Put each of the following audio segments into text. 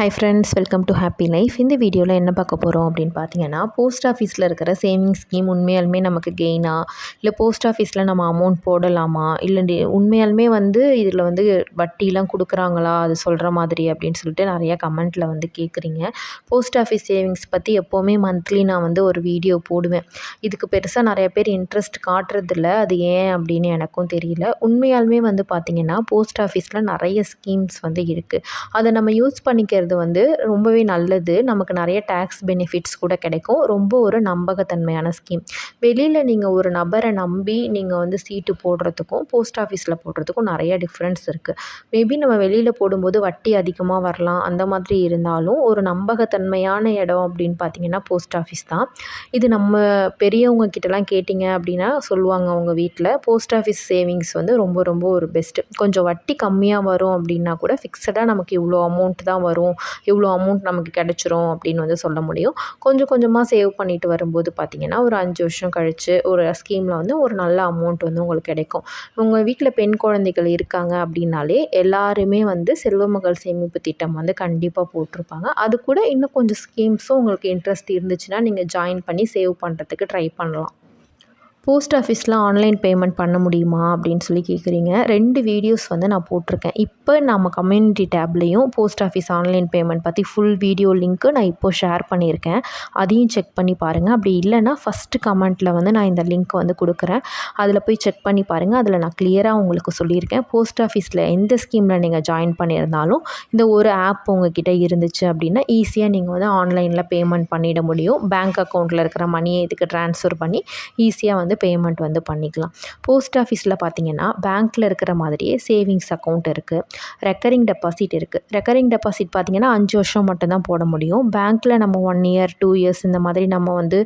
Hi friends welcome to happy life இந்த வீடியோவில் என்ன பார்க்க போகிறோம் அப்படின்னு பார்த்தீங்கன்னா போஸ்ட் ஆஃபீஸில் இருக்கிற சேவிங்ஸ் ஸ்கீம் உண்மையாலுமே நமக்கு கெயினா இல்லை போஸ்ட் ஆஃபீஸில் நம்ம அமௌண்ட் போடலாமா? இல்லை உண்மையாலுமே வந்து இதில் வந்து வட்டிலாம் கொடுக்குறாங்களா? அது சொல்கிற மாதிரி அப்படின்னு சொல்லிட்டு நிறையா கமெண்ட்டில் வந்து கேட்குறீங்க போஸ்ட் ஆஃபீஸ் சேவிங்ஸ் பற்றி எப்போவுமே மந்த்லி நான் வந்து ஒரு வீடியோ போடுவேன். இதுக்கு பெருசாக நிறைய பேர் இன்ட்ரெஸ்ட் காட்டுறதில்ல. அது ஏன் அப்படின்னு எனக்கும் தெரியல. உண்மையாலுமே வந்து பார்த்திங்கன்னா போஸ்ட் ஆஃபீஸில் நிறைய ஸ்கீம்ஸ் வந்து இருக்குது அதை நம்ம யூஸ் பண்ணிக்கிறது வந்து ரொம்பவே நல்லது. நமக்கு நிறைய டேக்ஸ் பெனிஃபிட்ஸ் கூட கிடைக்கும். ரொம்ப ஒரு நம்பகத்தன்மையான ஸ்கீம் வெளியில் நீங்கள் ஒரு நபரை நம்பி நீங்கள் வந்து சீட்டு போடுறதுக்கும் போஸ்ட் ஆஃபீஸில் போடுறதுக்கும் நிறைய டிஃப்ரென்ஸ் இருக்குது மேபி நம்ம வெளியில் போடும்போது வட்டி அதிகமாக வரலாம். அந்த மாதிரி இருந்தாலும் ஒரு நம்பகத்தன்மையான இடம் அப்படின்னு பார்த்தீங்கன்னா போஸ்ட் ஆஃபீஸ் தான். இது நம்ம பெரியவங்க கிட்டலாம் கேட்டிங்க அப்படின்னா சொல்லுவாங்க அவங்க வீட்டில் போஸ்ட் ஆஃபீஸ் சேவிங்ஸ் வந்து ரொம்ப ரொம்ப ஒரு பெஸ்ட்டு கொஞ்சம் வட்டி கம்மியாக வரும் அப்படின்னா கூட ஃபிக்ஸடாக நமக்கு இவ்வளோ அமௌண்ட் தான் வரும். இவ்வளோ அமௌண்ட் நமக்கு கிடச்சிரும் அப்படின்னு வந்து சொல்ல முடியும். கொஞ்சம் கொஞ்சமாக சேவ் பண்ணிட்டு வரும்போது பார்த்திங்கன்னா ஒரு அஞ்சு வருஷம் கழித்து ஒரு ஸ்கீமில் வந்து ஒரு நல்ல அமௌண்ட் வந்து உங்களுக்கு கிடைக்கும். உங்கள் வீட்டில் பெண் குழந்தைகள் இருக்காங்க அப்படின்னாலே எல்லாருமே வந்து செல்வமகள் சேமிப்பு திட்டம் வந்து கண்டிப்பாக போட்டிருப்பாங்க. அது கூட இன்னும் கொஞ்சம் ஸ்கீம்ஸும் உங்களுக்கு இன்ட்ரெஸ்ட் இருந்துச்சுன்னா நீங்கள் ஜாயின் பண்ணி சேவ் பண்ணுறதுக்கு ட்ரை பண்ணலாம். போஸ்ட் ஆஃபீஸில் ஆன்லைன் பேமெண்ட் பண்ண முடியுமா அப்படின்னு சொல்லி கேட்குறீங்க. ரெண்டு வீடியோஸ் வந்து நான் போட்டிருக்கேன். இப்போ நம்ம கம்யூனிட்டி டேப்லேயும் போஸ்ட் ஆஃபீஸ் ஆன்லைன் பேமெண்ட் பற்றி ஃபுல் வீடியோ லிங்க்கு நான் இப்போ ஷேர் பண்ணியிருக்கேன். அதையும் செக் பண்ணி பாருங்கள் அப்படி இல்லைன்னா ஃபஸ்ட்டு கமெண்ட்டில் வந்து நான் இந்த லிங்க் வந்து கொடுக்குறேன். அதில் போய் செக் பண்ணி பாருங்கள் அதில் நான் கிளியராக உங்களுக்கு சொல்லியிருக்கேன். போஸ்ட் ஆஃபீஸில் எந்த ஸ்கீமில் நீங்கள் ஜாயின் பண்ணியிருந்தாலும் இந்த ஒரு ஆப் உங்ககிட்ட இருந்துச்சு அப்படின்னா ஈஸியாக நீங்கள் வந்து ஆன்லைனில் பேமெண்ட் பண்ணிட முடியும். பேங்க் அக்கௌண்ட்டில் இருக்கிற மணியை இதுக்கு ட்ரான்ஸ்ஃபர் பண்ணி ஈஸியாக வந்து பேமெண்ட் வந்து பண்ணிக்கலாம். போஸ்ட் ஆஃபீஸில் பார்த்தீங்கன்னா பேங்க்கில் இருக்கிற மாதிரியே சேவிங்ஸ் அக்கௌண்ட் இருக்குது ரெக்கரிங் டெபாசிட் இருக்குது ரெக்கரிங் டெபாசிட் பார்த்திங்கன்னா அஞ்சு வருஷம் மட்டும்தான் போட முடியும். பேங்க்கில் நம்ம ஒன் இயர் டூ இயர்ஸ் இந்த மாதிரி நம்ம வந்து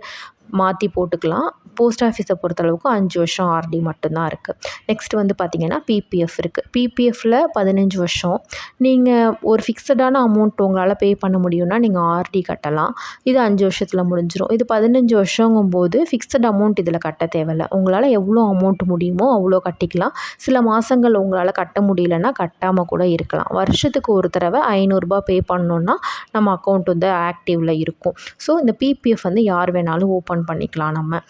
மாற்றி போட்டுக்கலாம். போஸ்ட் ஆஃபீஸை பொறுத்தளவுக்கு அஞ்சு வருஷம் ஆர்டி மட்டும்தான் இருக்குது நெக்ஸ்ட் வந்து பார்த்திங்கன்னா பிபிஎஃப் இருக்குது பிபிஎஃப்பில் பதினஞ்சு வருஷம். நீங்கள் ஒரு ஃபிக்ஸடான அமௌண்ட் உங்களால் பே பண்ண முடியும்னா நீங்கள் ஆர்டி கட்டலாம். இது அஞ்சு வருஷத்தில் முடிஞ்சிடும் இது பதினஞ்சு வருஷங்கும்போது ஃபிக்ஸட் அமௌண்ட் இதில் கட்ட தேவையில்ல. உங்களால் எவ்வளோ அமௌண்ட் முடியுமோ அவ்வளோ கட்டிக்கலாம். சில மாதங்கள் உங்களால் கட்ட முடியலன்னா கட்டாமல் கூட இருக்கலாம். வருஷத்துக்கு ஒரு தடவை ஐநூறுரூபா பே பண்ணோன்னா நம்ம அக்கௌண்ட் வந்து ஆக்டிவில் இருக்கும். ஸோ இந்த பிபிஎஃப் வந்து யார் வேணாலும் ஓப்பன் பண்ணிக்கலாம் நம்ம.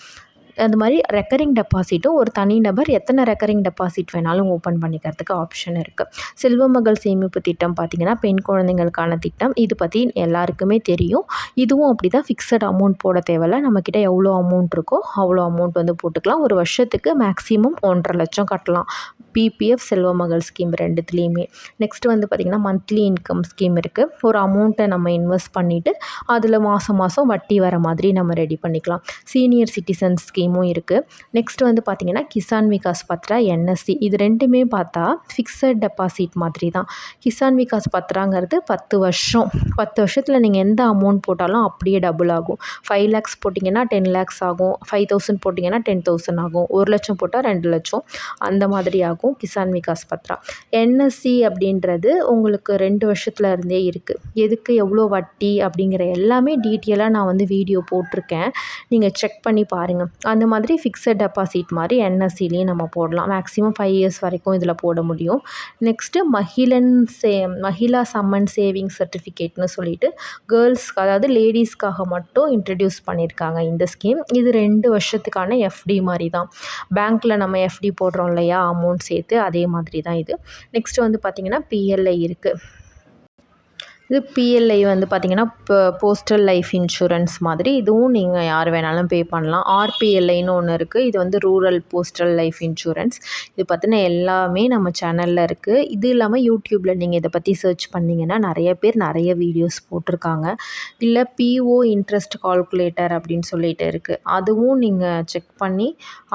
அந்த மாதிரி ரெக்கரிங் டெபாசிட்டும் ஒரு தனிநபர் எத்தனை ரெக்கரிங் டெபாசிட் வேணாலும் ஓப்பன் பண்ணிக்கிறதுக்கு ஆப்ஷன் இருக்குது செல்வமகள் சேமிப்பு திட்டம் பார்த்திங்கன்னா பெண் குழந்தைங்களுக்கான திட்டம். இது பற்றி எல்லாருக்குமே தெரியும். இதுவும் அப்படி தான் ஃபிக்ஸட் அமௌண்ட் போட தேவையில்ல. நம்மக்கிட்ட எவ்வளோ அமௌண்ட் இருக்கோ அவ்வளோ அமௌண்ட் வந்து போட்டுக்கலாம். ஒரு வருஷத்துக்கு மேக்ஸிமம் ஒன்றரை லட்சம் கட்டலாம். பிபிஎஃப் செல்வமகள் ஸ்கீம் ரெண்டுத்துலேயுமே. நெக்ஸ்ட் வந்து பார்த்திங்கன்னா மந்த்லி இன்கம் ஸ்கீம் இருக்குது ஒரு அமௌண்ட்டை நம்ம இன்வெஸ்ட் பண்ணிவிட்டு அதில் மாதம் மாதம் வட்டி வர மாதிரி நம்ம ரெடி பண்ணிக்கலாம். சீனியர் சிட்டிசன் ஸ்கீம் ஸ்கீமும் இருக்குது நெக்ஸ்ட் வந்து பார்த்திங்கன்னா கிசான் விகாஸ் பத்ரா என்எஸ்சி இது ரெண்டுமே பார்த்தா ஃபிக்ஸட் டெபாசிட் மாதிரி தான் கிசான் விகாஸ் பத்ராங்கிறது பத்து வருஷம். பத்து வருஷத்தில் நீங்கள் எந்த அமௌண்ட் போட்டாலும் அப்படியே டபுள் ஆகும். ஃபைவ் லேக்ஸ் போட்டிங்கன்னா டென் லேக்ஸ் ஆகும். ஃபைவ் தௌசண்ட் போட்டிங்கன்னா டென் தௌசண்ட் ஆகும். ஒரு லட்சம் போட்டால் ரெண்டு லட்சம். அந்த மாதிரி ஆகும் கிசான் விகாஸ் பத்ரா என்எஸ்சி அப்படின்றது உங்களுக்கு ரெண்டு வருஷத்துல இருந்தே இருக்குது எதுக்கு எவ்வளோ வட்டி அப்படிங்கிற எல்லாமே டீட்டெயிலாக நான் வந்து வீடியோ போட்டிருக்கேன். நீங்கள் செக் பண்ணி பாருங்கள் அந்த மாதிரி ஃபிக்ஸட் டெபாசிட் மாதிரி என்எஸ்சிலையும் நம்ம போடலாம். மேக்ஸிமம் ஃபைவ் இயர்ஸ் வரைக்கும் இதில் போட முடியும். நெக்ஸ்ட்டு மகிழன் சே மகிழா சம்மன் சேவிங் சர்டிஃபிகேட்னு சொல்லிட்டு கேர்ள்ஸ்க்கு அதாவது லேடிஸ்க்காக மட்டும் இன்ட்ரடியூஸ் பண்ணியிருக்காங்க இந்த ஸ்கீம் இது ரெண்டு வருஷத்துக்கான எஃப்டி மாதிரி தான். பேங்க்கில் நம்ம எஃப்டி போடுறோம் இல்லையா? அமௌண்ட் சேர்த்து அதே மாதிரி தான் இது. நெக்ஸ்ட்டு வந்து பார்த்திங்கன்னா பிஎல்ஐ இருக்குது இது பிஎல்ஐ வந்து பார்த்திங்கன்னா இப்போ போஸ்டல் லைஃப் இன்சூரன்ஸ் மாதிரி. இதுவும் நீங்கள் யார் வேணாலும் பே பண்ணலாம். ஆர்பிஎல்ஐன்னு ஒன்று இருக்குது இது வந்து ரூரல் போஸ்டல் லைஃப் இன்சூரன்ஸ் இது பற்றின எல்லாமே நம்ம சேனலில் இருக்குது இது இல்லாமல் யூடியூப்பில் நீங்கள் இதை பற்றி சர்ச் பண்ணிங்கன்னா நிறைய பேர் நிறைய வீடியோஸ் போட்டிருக்காங்க. இல்லை பிஓ இன்ட்ரெஸ்ட் கால்குலேட்டர் அப்படின்னு சொல்லிட்டு இருக்குது அதுவும் நீங்கள் செக் பண்ணி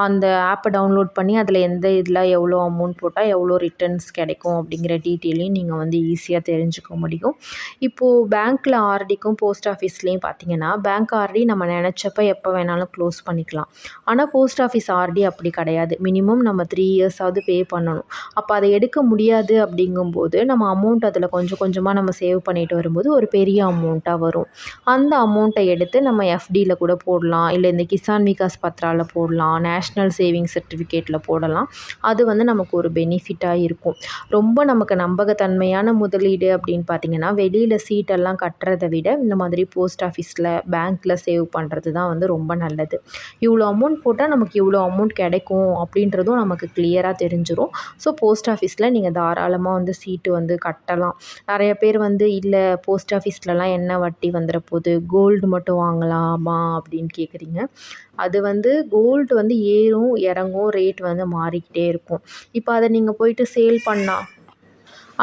அந்த ஆப்பை டவுன்லோட் பண்ணி அதில் எந்த இதில் எவ்வளோ அமௌண்ட் போட்டால் எவ்வளோ ரிட்டர்ன்ஸ் கிடைக்கும் அப்படிங்கிற டீட்டெயிலையும் நீங்கள் வந்து ஈஸியாக தெரிஞ்சுக்க முடியும். இப்போது பேங்க்கில் ஆர்டிக்கும் போஸ்ட் ஆஃபீஸ்லேயும் பார்த்தீங்கன்னா பேங்க் ஆர்டி நம்ம நினச்சப்ப எப்போ வேணாலும் க்ளோஸ் பண்ணிக்கலாம். ஆனால் போஸ்ட் ஆஃபீஸ் ஆர்டி அப்படி கிடையாது. மினிமம் நம்ம த்ரீ இயர்ஸாவது பே பண்ணணும். அப்போ அதை எடுக்க முடியாது அப்படிங்கும்போது நம்ம அமௌண்ட் அதில் கொஞ்சம் கொஞ்சமாக நம்ம சேவ் பண்ணிட்டு வரும்போது ஒரு பெரிய அமௌண்ட்டாக வரும். அந்த அமௌண்ட்டை எடுத்து நம்ம எஃப்டியில் கூட போடலாம். இல்லை இந்த கிசான் விகாஸ் பத்ராவில் போடலாம். நேஷ்னல் சேவிங் சர்டிஃபிகேட்டில் போடலாம். அது வந்து நமக்கு ஒரு பெனிஃபிட்டாக இருக்கும். ரொம்ப நமக்கு நம்பகத்தன்மையான முதலீடு அப்படின்னு பார்த்தீங்கன்னா வெளியில் சீட்டெல்லாம் கட்டுறத விட இந்த மாதிரி போஸ்ட் ஆஃபீஸில் பேங்க்கில் சேவ் பண்ணுறது தான் வந்து ரொம்ப நல்லது. இவ்வளோ அமௌண்ட் போட்டால் நமக்கு இவ்வளோ அமௌண்ட் கிடைக்கும் அப்படின்றதும் நமக்கு கிளியராக தெரிஞ்சிடும் ஸோ போஸ்ட் ஆஃபீஸில் நீங்கள் தாராளமாக வந்து சீட்டு வந்து கட்டலாம். நிறைய பேர் வந்து இல்லை போஸ்ட் ஆஃபீஸ்லலாம் என்ன வட்டி வந்துட போகுது கோல்டு மட்டும் வாங்கலாமா? அப்படின்னு கேட்குறீங்க அது வந்து கோல்டு வந்து ஏறும் இறங்கும் ரேட் வந்து மாறிக்கிட்டே இருக்கும். இப்போ அதை நீங்கள் போயிட்டு சேல் பண்ணால்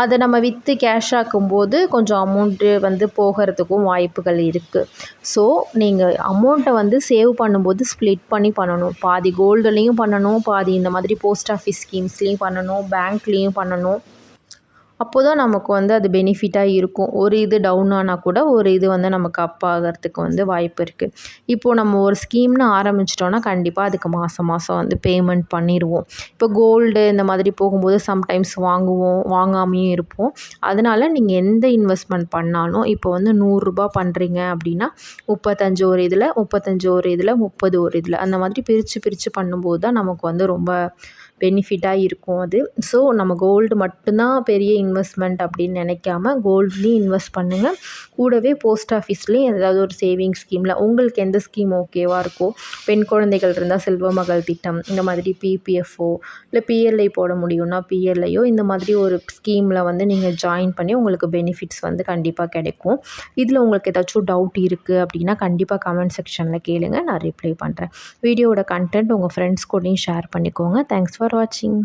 அதை நம்ம விற்று கேஷ் ஆக்கும்போது கொஞ்சம் அமௌண்ட்டு வந்து போகிறதுக்கும் வாய்ப்புகள் இருக்குது ஸோ நீங்கள் அமௌண்ட்டை வந்து சேவ் பண்ணும்போது ஸ்ப்ளிட் பண்ணி பண்ணணும். பாதி கோல்டுலேயும் பண்ணணும் பாதி இந்த மாதிரி போஸ்ட் ஆஃபீஸ் ஸ்கீம்ஸ்லேயும் பண்ணணும் பேங்க்லேயும் பண்ணணும். அப்போ தான் நமக்கு வந்து அது பெனிஃபிட்டாக இருக்கும். ஒரு இது டவுன் ஆனால் கூட ஒரு இது வந்து நமக்கு அப் ஆகிறதுக்கு வந்து வாய்ப்பு இருக்குது இப்போது நம்ம ஒரு ஸ்கீம்னு ஆரம்பிச்சிட்டோன்னா கண்டிப்பாக அதுக்கு மாதம் மாதம் வந்து பேமெண்ட் பண்ணிடுவோம். இப்போ கோல்டு இந்த மாதிரி போகும்போது சம்டைம்ஸ் வாங்குவோம் வாங்காமையும் இருப்போம். அதனால் நீங்கள் எந்த இன்வெஸ்ட்மெண்ட் பண்ணாலும் இப்போ வந்து நூறுரூபா பண்ணுறீங்க அப்படின்னா முப்பத்தஞ்சு ஒரு இதில் முப்பத்தஞ்சு ஒரு இதில் முப்பது ஒரு இதில் அந்த மாதிரி பிரித்து பிரித்து பண்ணும்போது தான் நமக்கு வந்து ரொம்ப பெனிஃபிட்டாக இருக்கும் அது. ஸோ நம்ம கோல்டு மட்டும்தான் பெரிய இன்வெஸ்ட்மெண்ட் அப்படின்னு நினைக்காம கோல்ட்லேயும் இன்வெஸ்ட் பண்ணுங்கள் கூடவே போஸ்ட் ஆஃபீஸ்லேயும் ஏதாவது ஒரு சேவிங்ஸ் ஸ்கீமில் உங்களுக்கு எந்த ஸ்கீம் ஓகேவாக இருக்கோ பெண் குழந்தைகள் இருந்தால் செல்வ மகள் திட்டம் இந்த மாதிரி பிபிஎஃப்ஓ இல்லை பிஎல்ஐ போட முடியும்னா பிஎல்ஐயோ இந்த மாதிரி ஒரு ஸ்கீமில் வந்து நீங்கள் ஜாயின் பண்ணி உங்களுக்கு பெனிஃபிட்ஸ் வந்து கண்டிப்பாக கிடைக்கும். இதில் உங்களுக்கு ஏதாச்சும் டவுட் இருக்குது அப்படின்னா கண்டிப்பாக கமெண்ட் செக்ஷனில் கேளுங்கள் நான் ரிப்ளை பண்ணுறேன் வீடியோவோட கண்டென்ட் உங்கள் ஃப்ரெண்ட்ஸ் கூடயும் ஷேர் பண்ணிக்கோங்க. தேங்க்ஸ் ஃபார் வாட்சிங்